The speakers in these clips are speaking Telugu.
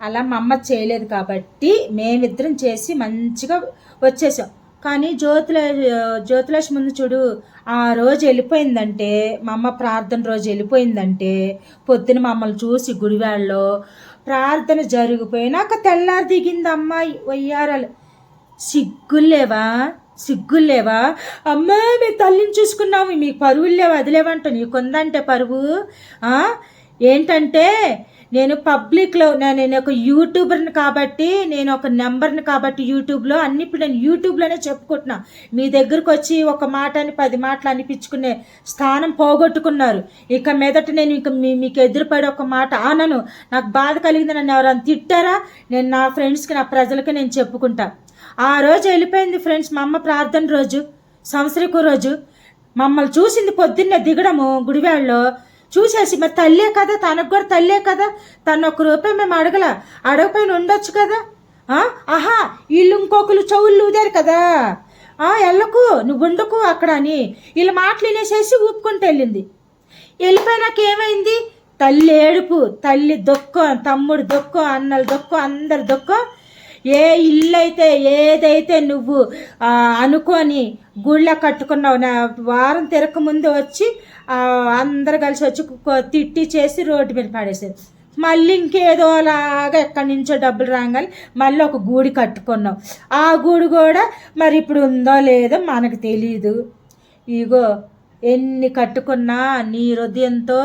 అలా మా అమ్మ చేయలేదు కాబట్టి మేమిద్దరం చేసి మంచిగా వచ్చేసాం. కానీ జ్యోతిల జ్యోతిలక్ష్మి ముందు చూడు ఆ రోజు వెళ్ళిపోయిందంటే మా అమ్మ ప్రార్థన రోజు వెళ్ళిపోయిందంటే పొద్దున మమ్మల్ని చూసి గుడివాళ్ళలో ప్రార్థన జరిగిపోయినాక తెల్లారి దిగింది అమ్మాయి వయ్యారాలు. సిగ్గులేవా సిగ్గులేవా అమ్మా మీ తల్లిని చూసుకున్నాము మీకు పరువులు లేవా వదిలేవంట నీకుందంటే పరువు ఏంటంటే నేను పబ్లిక్లో నేను ఒక యూట్యూబర్ని కాబట్టి నేను ఒక నెంబర్ని కాబట్టి యూట్యూబ్లో అన్ని ఇప్పుడు నేను యూట్యూబ్లోనే చెప్పుకుంటున్నా. మీ దగ్గరకు వచ్చి ఒక మాట అని పది మాటలు అనిపించుకునే స్థానం పోగొట్టుకున్నారు. ఇక మీదట నేను ఇక మీ మీకు ఎదురుపడి ఒక మాట ఆనను నాకు బాధ కలిగింది నన్ను ఎవరైనా తిట్టారా? నేను నా ఫ్రెండ్స్కి నా ప్రజలకి నేను చెప్పుకుంటా. ఆ రోజు వెళ్ళిపోయింది ఫ్రెండ్స్ మా అమ్మ ప్రార్థన రోజు సంవత్సరకు రోజు. మమ్మల్ని చూసింది పొద్దున్నే దిగడము గుడివాళ్ళలో చూసేసి మరి తల్లే కదా తనకు కూడా తల్లే కదా. తను ఒక్క రూపాయి మేము అడగల. అడగపోయిన ఉండొచ్చు కదా. ఆహా వీళ్ళు ఇంకొకరు చెవులు ఊదారు కదా. ఆ, వెళ్ళకు నువ్వు ఉండకు అక్కడ అని. వీళ్ళ మాటలు వినేసేసి ఊపుకుంటూ వెళ్ళింది. వెళ్ళిపోయినాక ఏమైంది? తల్లి ఏడుపు తల్లి దొక్కం తమ్ముడు దొక్కం అన్నలు దొక్కం అందరి దొక్కం. ఏ ఇల్లు అయితే ఏదైతే నువ్వు అనుకొని గుళ్ళ కట్టుకున్నావు నా వారం తిరక ముందు వచ్చి అందరు కలిసి వచ్చి తిట్టి చేసి రోడ్డు మీద పడేసారు మళ్ళీ ఇంకేదోలాగా ఎక్కడి నుంచో డబ్బులు రాగానే మళ్ళీ ఒక గూడి కట్టుకున్నాం. ఆ గూడు కూడా మరి ఇప్పుడు ఉందో లేదో మనకు తెలియదు ఇగో ఎన్ని కట్టుకున్నా నీ హృదయంతో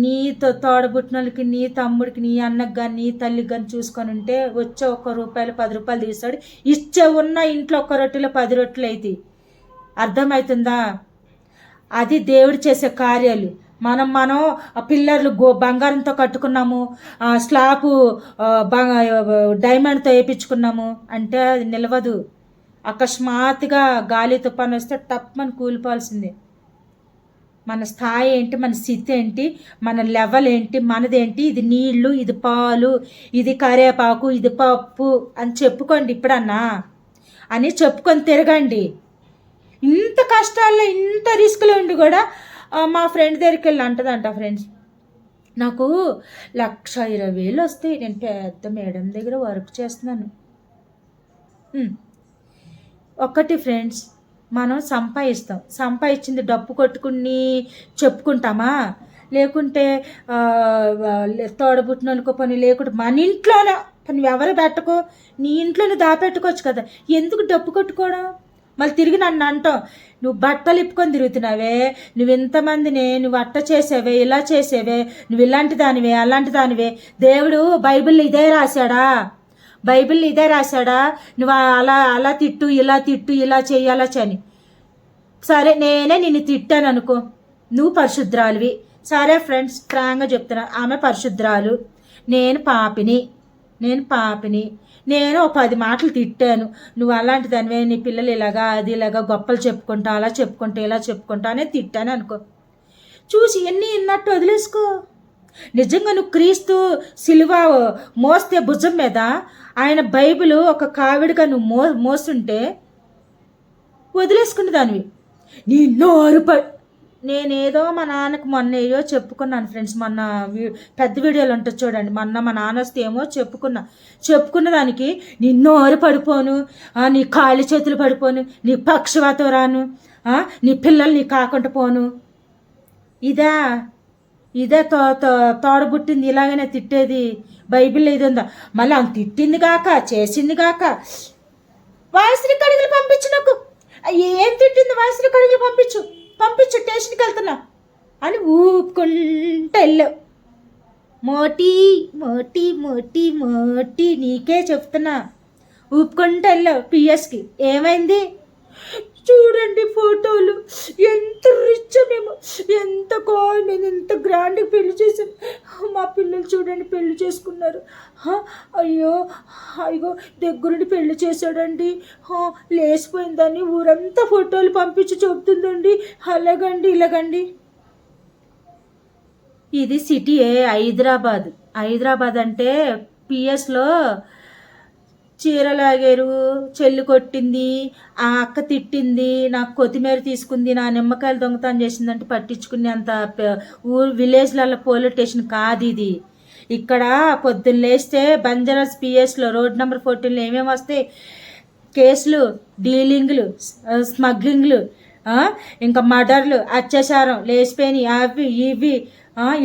నీతో తోడబుట్టినోళ్ళకి నీ తమ్ముడికి నీ అన్నకు కానీ నీ తల్లికి కానీ చూసుకొని ఉంటే వచ్చే ఒక్క రూపాయలు పది రూపాయలు తీస్తాడు ఇచ్చే ఉన్న ఇంట్లో ఒక్క రొట్టెలు పది రొట్టెలు అవుతాయి అర్థమవుతుందా అది దేవుడు చేసే కార్యాలు. మనం మనం ఆ పిల్లర్లు గో బంగారంతో కట్టుకున్నాము ఆ బ- డైమండ్తో వేయించుకున్నాము అంటే అది నిలవదు. అకస్మాత్తుగా గాలి తుఫాను వస్తే టప్మని కూలిపోవాల్సిందే. మన స్థాయి ఏంటి మన స్థితి ఏంటి మన లెవెల్ ఏంటి మనదేంటి ఇది నీళ్ళు ఇది పాలు ఇది కరేపాకు ఇది పప్పు అని చెప్పుకోండి ఇప్పుడన్నా. అని చెప్పుకొని తిరగండి. ఇంత కష్టాల్లో ఇంత రిస్క్లో ఉండి కూడా మా ఫ్రెండ్ దగ్గరికి వెళ్ళి అంటదంట ఫ్రెండ్స్ నాకు లక్ష ఇరవై వేలు వస్తాయి నేను పెద్ద మేడం దగ్గర వర్క్ చేస్తున్నాను. ఒకటి ఫ్రెండ్స్ మనం సంపాదిస్తాం. సంపాదించింది డప్పు కొట్టుకుని చెప్పుకుంటామా? లేకుంటే ఆ, తోడబుట్టిననుకో పని లేకుంటే మన ఇంట్లోనే పని ఎవరు పెట్టకో? నీ ఇంట్లోనే దాపెట్టుకోవచ్చు కదా. ఎందుకు డప్పు కొట్టుకోవడం? మళ్ళీ తిరిగి నన్ను అంటాం నువ్వు బట్టలు ఇప్పుకొని తిరుగుతున్నావే నువ్వు ఇంతమందిని నువ్వు అట్ట చేసేవే ఇలా చేసేవే నువ్వు ఇలాంటి దానివే అలాంటి దానివే. దేవుడు బైబిల్ ఇదే రాశాడా? బైబిల్ ఇదే రాశాడా? నువ్వు అలా అలా తిట్టు ఇలా తిట్టు ఇలా చేయాలా చని. సరే నేనే నిన్ను తిట్టాను అనుకో. నువ్వు పరిశుద్ధ్రాలువి సరే ఫ్రెండ్స్ ఫ్రాంక్గా చెప్తున్నా. ఆమె పరిశుద్ధ్రాలు నేను పాపిని. నేను పాపిని. నేను ఒక పది మాటలు తిట్టాను. నువ్వు అలాంటి దానివే నీ పిల్లలు ఇలాగా అది ఇలాగా గొప్పలు చెప్పుకుంటా అలా చెప్పుకుంటా ఇలా చెప్పుకుంటా అనే తిట్టాను అనుకో. చూసి ఎన్ని ఇన్నట్టు వదిలేసుకో. నిజంగా నువ్వు క్రీస్తు సిలువ మోస్తే భుజం మీద ఆయన బైబిల్ ఒక కావిడిగా నువ్వు మో మోస్తుంటే వదిలేసుకునే దానివి. నీ నోరు ప నేనేదో మా నాన్నకు మొన్న ఏదో చెప్పుకున్నాను ఫ్రెండ్స్ మొన్న పెద్ద వీడియోలు ఉంటుంది చూడండి. మొన్న మా నాన్న వస్తే ఏమో చెప్పుకున్నా. చెప్పుకున్న దానికి నీ నోరు పడిపోను నీ కాళ్ళు చేతులు పడిపోను నీ పక్షవాతం రాను నీ పిల్లల్ని నీ కాకుండా పోను. ఇదా ఇదే తో తో తోడబుట్టింది ఇలాగనే తిట్టేది. బైబిల్ ఇది ఉందా? మళ్ళీ ఆమె తిట్టింది కాక చేసింది కాక వాయిస్ రికార్డింగ్లు పంపించు నాకు. ఏం తిట్టింది వాయిస్ రికార్డింగ్లు పంపించు. పంపించు స్టేషన్కి వెళ్తున్నా. అని ఊపుకుంటూ వెళ్ళావు మోటి మోటి మోటి మోటి నీకే చెప్తున్నా. ఊపుకుంటూ వెళ్ళావు పిఎస్కి. ఏమైంది? చూడండి ఫోటోలు. ఎంత రిచ్ మేము. ఎంత కాల్ నేను ఎంత గ్రాండ్గా పెళ్ళి చేసాం. మా పిల్లలు చూడండి పెళ్ళి చేసుకున్నారు. అయ్యో అయ్యో దగ్గరుండి పెళ్ళి చేశాడండి. లేచిపోయిందని ఊరంతా ఫోటోలు పంపించి చెబుతుందండి అలాగండి ఇలాగండి. ఇది సిటీ హైదరాబాద్. హైదరాబాద్ అంటే పిఎస్లో చీర లాగారు చెల్లి కొట్టింది ఆ అక్క తిట్టింది నాకు కొత్తిమీర తీసుకుంది నా నిమ్మకాయలు దొంగతనం చేసిందంటే పట్టించుకునే అంత ఊరు విలేజ్లలో పోలీస్ స్టేషన్ కాదు ఇది. ఇక్కడ పొద్దున్న లేస్తే బంజారాస్ పిఎస్లో రోడ్ నెంబర్ ఫోర్టీన్లో ఏమేమి వస్తాయి? కేసులు డీలింగ్లు స్మగ్లింగ్లు ఇంకా మర్డర్లు అత్యాచారం లేచిపోయినాయి అవి ఇవి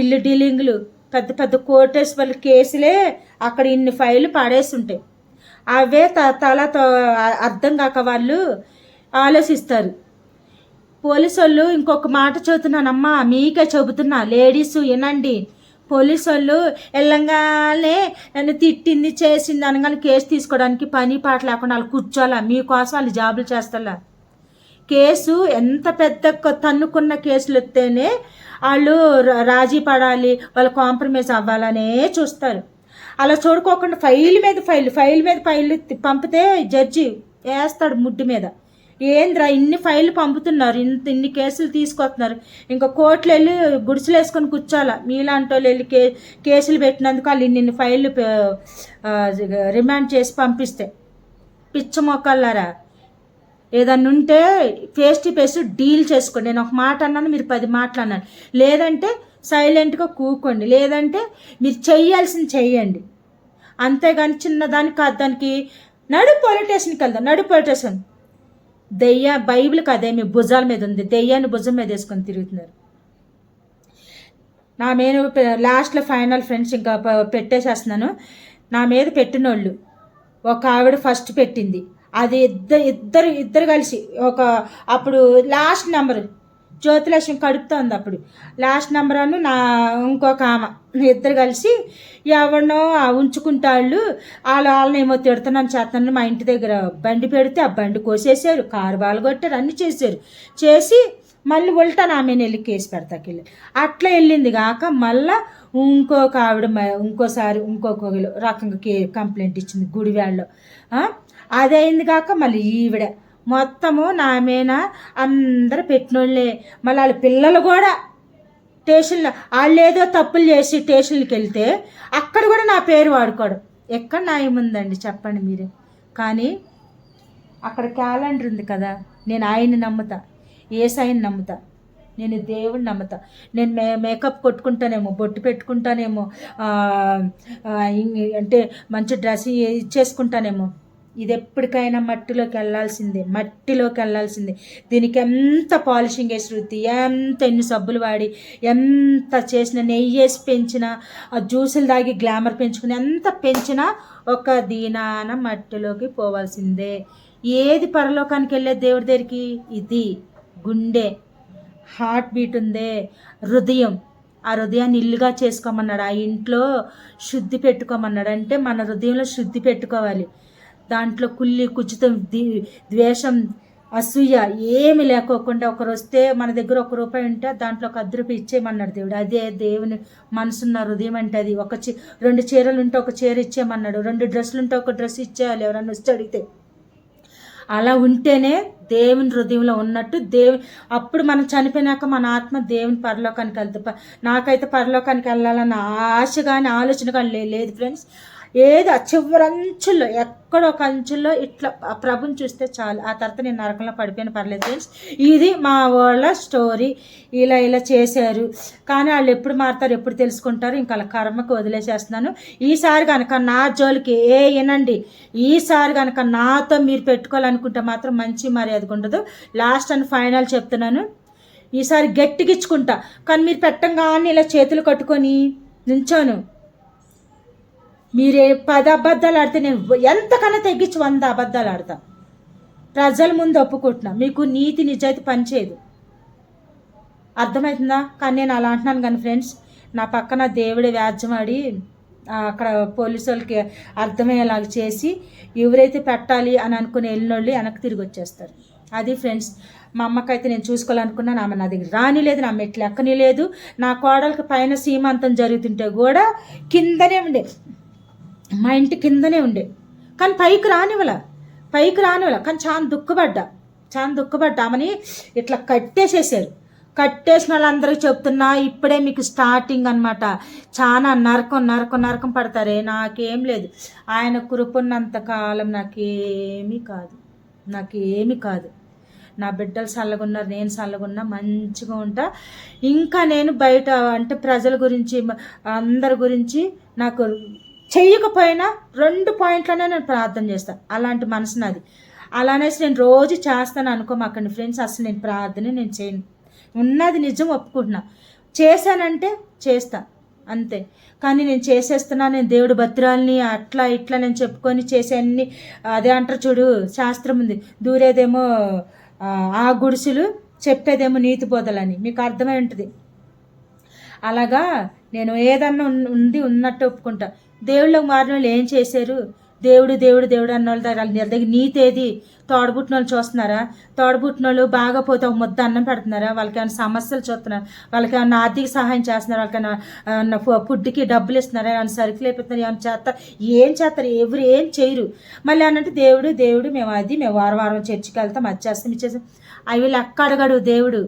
ఇల్లు డీలింగ్లు పెద్ద పెద్ద కోర్టెస్ వాళ్ళ కేసులే అక్కడ ఇన్ని ఫైళ్ళు పడేసి ఉంటాయి అవే త తలతో అర్థం కాక వాళ్ళు ఆలోచిస్తారు. పోలీసు వాళ్ళు ఇంకొక మాట చెబుతున్నానమ్మా మీకే చెబుతున్నా లేడీస్ వినండి. పోలీసు వాళ్ళు వెళ్ళంగానే నన్ను తిట్టింది చేసింది అనగానే కేసు తీసుకోవడానికి పని పాట లేకుండా వాళ్ళు కూర్చోాలా మీకోసం వాళ్ళు జాబులు చేస్తారా కేసు ఎంత పెద్ద తన్నుకున్న కేసులు వస్తేనే వాళ్ళు రా- రాజీ పడాలి వాళ్ళు కాంప్రమైజ్ అవ్వాలనే చూస్తారు. అలా చూడుకోకుండా ఫైల్ మీద ఫైల్ ఫైల్ మీద ఫైల్ పంపితే జడ్జి వేస్తాడు ముడ్డు మీద. ఏంద్రా ఇన్ని ఫైళ్ళు పంపుతున్నారు? ఇంత ఇన్ని కేసులు తీసుకొస్తున్నారు. ఇంకా కోర్టులు వెళ్ళి గుడిసెలు వేసుకొని కూర్చోాలా మీలాంటి వాళ్ళు వెళ్ళి కే కేసులు పెట్టినందుకు వాళ్ళు ఇన్ని ఫైళ్ళు రిమాండ్ చేసి పంపిస్తే. పిచ్చ మొక్కలారా ఏదన్నా ఉంటే ఫేస్ టు ఫేస్ డీల్ చేసుకోండి. నేను ఒక మాట అన్నాను మీరు పది మాటలు అన్నాను లేదంటే సైలెంట్గా కూకోండి. లేదంటే మీరు చేయాల్సింది చేయండి. అంతేగాని చిన్నదానికి కాదు దానికి నడు పొలిటేషన్కి వెళ్దాం. నడు పొలిటేషన్ దెయ్య బైబిల్ కదే మీ భుజాల మీద ఉంది. దెయ్యాన్ని భుజం మీద వేసుకొని తిరుగుతున్నారు. నా మీద లాస్ట్లో ఫైనల్ ఫ్రెండ్స్ ఇంకా పెట్టేసేస్తున్నాను. నా మీద పెట్టినోళ్ళు. ఒక ఆవిడ ఫస్ట్ పెట్టింది. అది ఇద్దరు ఇద్దరు ఇద్దరు కలిసి ఒక అప్పుడు లాస్ట్ నెంబర్. జ్యోతిలక్ష్మి కడుపుతోంది అప్పుడు. లాస్ట్ నెంబర్ అను నా ఇంకొక ఆమె. ఇద్దరు కలిసి ఎవరినో ఉంచుకుంటాళ్ళు. వాళ్ళు వాళ్ళని ఏమో తిడుతున్నాను చేస్తాను మా ఇంటి దగ్గర బండి పెడితే ఆ బండి కోసేసారు కారు బాలగొట్టారు అన్నీ చేశారు. చేసి మళ్ళీ ఉల్టా నా మీద వెళ్ళి కేసు పెడతాకెళ్ళి అట్లా వెళ్ళింది కాక మళ్ళా ఇంకొక ఆవిడ మ- ఇంకోసారి ఇంకొక రకంగా కే కంప్లైంట్ ఇచ్చింది గుడివాళ్ళలో ఆ? అది అయింది కాక మళ్ళీ ఈవిడ మొత్తము నా మీద అందరు పెట్టినోళ్ళే. మళ్ళీ వాళ్ళ పిల్లలు కూడా స్టేషన్లో వాళ్ళు ఏదో తప్పులు చేసి స్టేషన్కి వెళ్తే అక్కడ కూడా నా పేరు వాడుకోవడం ఎక్కడ న్యాయం ఉందండి చెప్పండి మీరు. కానీ అక్కడ క్యాలెండర్ ఉంది కదా నేను ఆయన్ని నమ్ముతా ఏ సాయిని నమ్ముతా నేను దేవుడిని నమ్ముతా. నేను మే మేకప్ కొట్టుకుంటానేమో బొట్టు పెట్టుకుంటానేమో అంటే మంచి డ్రెస్ ఇచ్చేసుకుంటానేమో. ఇది ఎప్పటికైనా మట్టిలోకి వెళ్ళాల్సిందే మట్టిలోకి వెళ్ళాల్సిందే దీనికి ఎంత పాలిషింగ్ వేసి రుద్ది ఎంత ఎన్ని సబ్బులు వాడి ఎంత చేసిన నెయ్యి వేసి పెంచినా ఆ జ్యూసులు తాగి గ్లామర్ పెంచుకుని ఎంత పెంచినా ఒక దీనాన మట్టిలోకి పోవాల్సిందే. ఏది పరలోకానికి వెళ్ళే దేవుడి దగ్గరికి? ఇది గుండె. హార్ట్ బీట్ ఉందే. హృదయం. ఆ హృదయాన్ని ఇల్లుగా చేసుకోమన్నాడు. ఆ ఇంట్లో శుద్ధి పెట్టుకోమన్నాడు. అంటే మన హృదయంలో శుద్ధి పెట్టుకోవాలి. దాంట్లో కుళ్ళి కుచితం ద్వేషం అసూయ ఏమి లేకోకుండా ఒకరు వస్తే మన దగ్గర ఒక రూపాయి ఉంటే దాంట్లో ఒక అర్ధ రూపాయి ఇచ్చేయమన్నాడు దేవుడు. అదే దేవుని మనసున్న హృదయం అంటే అది. ఒక చీ రెండు చీరలు ఉంటే ఒక చీర ఇచ్చేయమన్నాడు. రెండు డ్రెస్సులు ఉంటే ఒక డ్రెస్ ఇచ్చేయాలి ఎవరన్నా వస్తే అడిగితే. అలా ఉంటేనే దేవుని హృదయంలో ఉన్నట్టు దేవు అప్పుడు మనం చనిపోయినాక మన ఆత్మ దేవుని పరలోకానికి వెళ్తా నాకైతే పరలోకానికి వెళ్ళాలన్న ఆశ కానీ ఆలోచన కానీ లే- లేదు ఫ్రెండ్స్. ఏది ఆ చివరి అంచుల్లో ఎక్కడో ఒక అంచుల్లో ఇట్లా ప్రభుని చూస్తే చాలు. ఆ తర్వాత నేను నరకంలో పడిపోయిన. పర్లేదు ఫ్రెండ్స్. ఇది మా వాళ్ళ స్టోరీ. ఇలా ఇలా చేశారు. కానీ వాళ్ళు ఎప్పుడు మారుతారు ఎప్పుడు తెలుసుకుంటారు. ఇంకా కర్మకు వదిలేసేస్తున్నాను. ఈసారి కనుక నా జోలికి ఏ వినండి ఈసారి కనుక నాతో మీరు పెట్టుకోవాలనుకుంటే మాత్రం మంచి మర్యాదగా ఉండదు. లాస్ట్ అండ్ ఫైనల్ చెప్తున్నాను. ఈసారి గట్టిగిచ్చుకుంటా కానీ మీరు పెట్టంగానే ఇలా చేతులు కట్టుకొని నించోను. మీరే పది అబద్ధాలు ఆడితే నేను ఎంతకన్నా తగ్గించి వంద అబద్ధాలు ఆడతా ప్రజల ముందు ఒప్పుకుంటున్నా. మీకు నీతి నిజాయితీ పనిచేయదు. అర్థమవుతుందా? కానీ నేను అలా అంటున్నాను కానీ ఫ్రెండ్స్ నా పక్కన దేవుడి వ్యాజ్యమాడి ఆ, అక్కడ పోలీసు వాళ్ళకి అర్థమయ్యేలాగా చేసి ఎవరైతే పెట్టాలి అని అనుకుని వెళ్ళినోళ్ళు వెనక్కి తిరిగి వచ్చేస్తారు. అది ఫ్రెండ్స్ మా అమ్మకైతే నేను చూసుకోవాలనుకున్నాను ఆమె నా దగ్గర రాని లేదు నా మెట్లు ఎక్కని లేదు నా కోడలకి పైన సీమంతం జరుగుతుంటే కూడా కిందనే ఉండే. మా ఇంటి కిందనే ఉండే. కానీ పైకి రానివ్వల. పైకి రానివ్వల. కానీ చాలా దుఃఖపడ్డా. చాలా దుఃఖపడ్డామని ఇట్లా కట్టేసేసారు. కట్టేసిన వాళ్ళందరికీ చెప్తున్నా ఇప్పుడే మీకు స్టార్టింగ్ అనమాట చాలా నరకం నరకం నరకం పడతారే. నాకేం లేదు. ఆయన కురుపున్నంత కాలం నాకేమీ కాదు. నాకేమీ కాదు. నా బిడ్డలు చల్లగున్నారు నేను చల్లగున్నా మంచిగా ఉంటా. ఇంకా నేను బయట అంటే ప్రజల గురించి అందరి గురించి నాకు చెయ్యకపోయినా రెండు పాయింట్లనే నేను ప్రార్థన చేస్తాను అలాంటి మనసు నాది. అలానేసి నేను రోజు చేస్తాను అనుకోమాకండి. ఫ్రెండ్స్ అసలు నేను ప్రార్థన నేను చేయను. ఉన్నది నిజం ఒప్పుకుంటున్నా. చేశానంటే చేస్తా. అంతే. కానీ నేను చేసేస్తున్నా నేను దేవుడు భద్రాల్ని అట్లా ఇట్లా నేను చెప్పుకొని చేసే అన్ని అదే అంటారు చూడు శాస్త్రం ఉంది. దూరేదేమో ఆ, గుడిసెలు చెప్పేదేమో నీతి బోధలని. మీకు అర్థమై ఉంటుంది. అలాగా నేను ఏదన్నా ఉన్- ఉంది ఉన్నట్టు ఒప్పుకుంటా. దేవుళ్ళకి మారిన వాళ్ళు ఏం చేశారు? దేవుడు దేవుడు దేవుడు అన్న వాళ్ళ దగ్గర వాళ్ళ దగ్గర నీతి తోడబుట్టిన వాళ్ళు చూస్తున్నారా? తోడబుట్టిన వాళ్ళు బాగా పోతే ఒక ముద్ద అన్నం పెడుతున్నారా? వాళ్ళకి ఏమైనా సమస్యలు చూస్తున్నారు? వాళ్ళకి ఏమైనా ఆర్థిక సహాయం చేస్తున్నారు? వాళ్ళకి ఫుడ్కి డబ్బులు ఇస్తున్నారా? ఏమైనా సరుకులు అయిపోతున్నారు ఏమైనా చేస్తారు ఏం చేస్తారు? ఎవరు ఏం చేయరు. మళ్ళీ అన్నట్టు దేవుడు దేవుడు మేము అది మేము వారం వారం చర్చికి వెళ్తాం అది చేస్తాం ఇది చేస్తాం. అవి లెక్క అడగడు దేవుడు.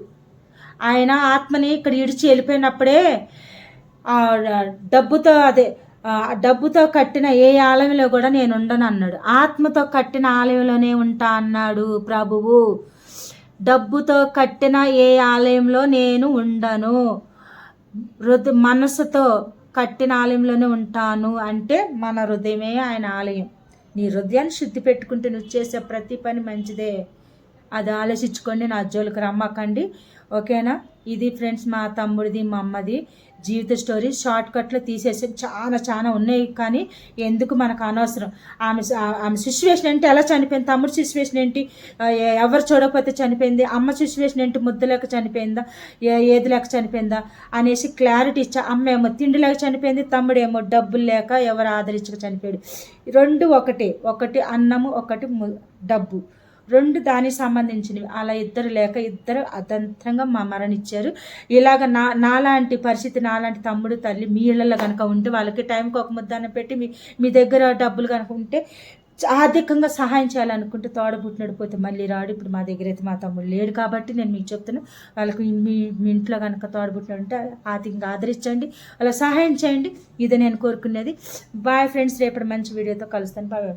ఆయన ఆత్మని ఇక్కడ ఇడిచి వెళ్ళిపోయినప్పుడే డబ్బుతో అదే డబ్బుతో కట్టిన ఏ ఆలయంలో కూడా నేను ఉండను అన్నాడు. ఆత్మతో కట్టిన ఆలయంలోనే ఉంటా అన్నాడు ప్రభువు. డబ్బుతో కట్టిన ఏ ఆలయంలో నేను ఉండను. హృదయ మనసుతో కట్టిన ఆలయంలోనే ఉంటాను అంటే మన హృదయమే ఆయన ఆలయం. నీ హృదయాన్ని శుద్ధి పెట్టుకుంటే నువ్వు చేసే ప్రతి పని మంచిదే. అది ఆలోచించుకోండి నా జోలికి రమ్మకండి. ఓకేనా? ఇది ఫ్రెండ్స్ మా తమ్ముడిది మా అమ్మది. జీవిత స్టోరీ షార్ట్ కట్లో తీసేసి చాలా చాలా ఉన్నాయి కానీ ఎందుకు మనకు అనవసరం? ఆమె ఆమె సిచ్యువేషన్ ఏంటి? ఎలా చనిపోయింది? తమ్ముడు సిచ్యువేషన్ ఏంటి? ఎవరు చూడకపోతే చనిపోయింది? అమ్మ సిచ్యువేషన్ ఏంటి? ముద్ద లేక చనిపోయిందా? ఏ- ఏది లేక చనిపోయిందా? అనేసి క్లారిటీ ఇచ్చా. అమ్మ ఏమో తిండి లేక చనిపోయింది తమ్ముడు ఏమో డబ్బులు లేక ఎవరు ఆదరించక చనిపోయాడు. రెండు ఒకటే. ఒకటి అన్నము ఒకటి డబ్బు. రెండు దానికి సంబంధించినవి. అలా ఇద్దరు లేక ఇద్దరు అతంత్రంగా మా మరణించారు. ఇలాగ నా నాలాంటి పరిస్థితి నాలాంటి తమ్ముడు తల్లి మీ ఇళ్ళలో కనుక ఉంటే వాళ్ళకి టైంకి ఒక ముద్దాన్ని పెట్టి మీ మీ దగ్గర డబ్బులు కనుక ఉంటే ఆర్థికంగా సహాయం చేయాలనుకుంటే తోడబుట్టినడు పోతే మళ్ళీ రాడు. ఇప్పుడు మా దగ్గర అయితే మా తమ్ముడు లేడు కాబట్టి నేను మీకు చెప్తున్నా. వాళ్ళకి మీ మీ ఇంట్లో కనుక తోడబుట్టినడు ఉంటే ఆర్థికంగా ఆదరించండి. అలా సహాయం చేయండి. ఇది నేను కోరుకునేది. బాయ్ ఫ్రెండ్స్ రేపటి మంచి వీడియోతో కలుస్తాను. బాయ్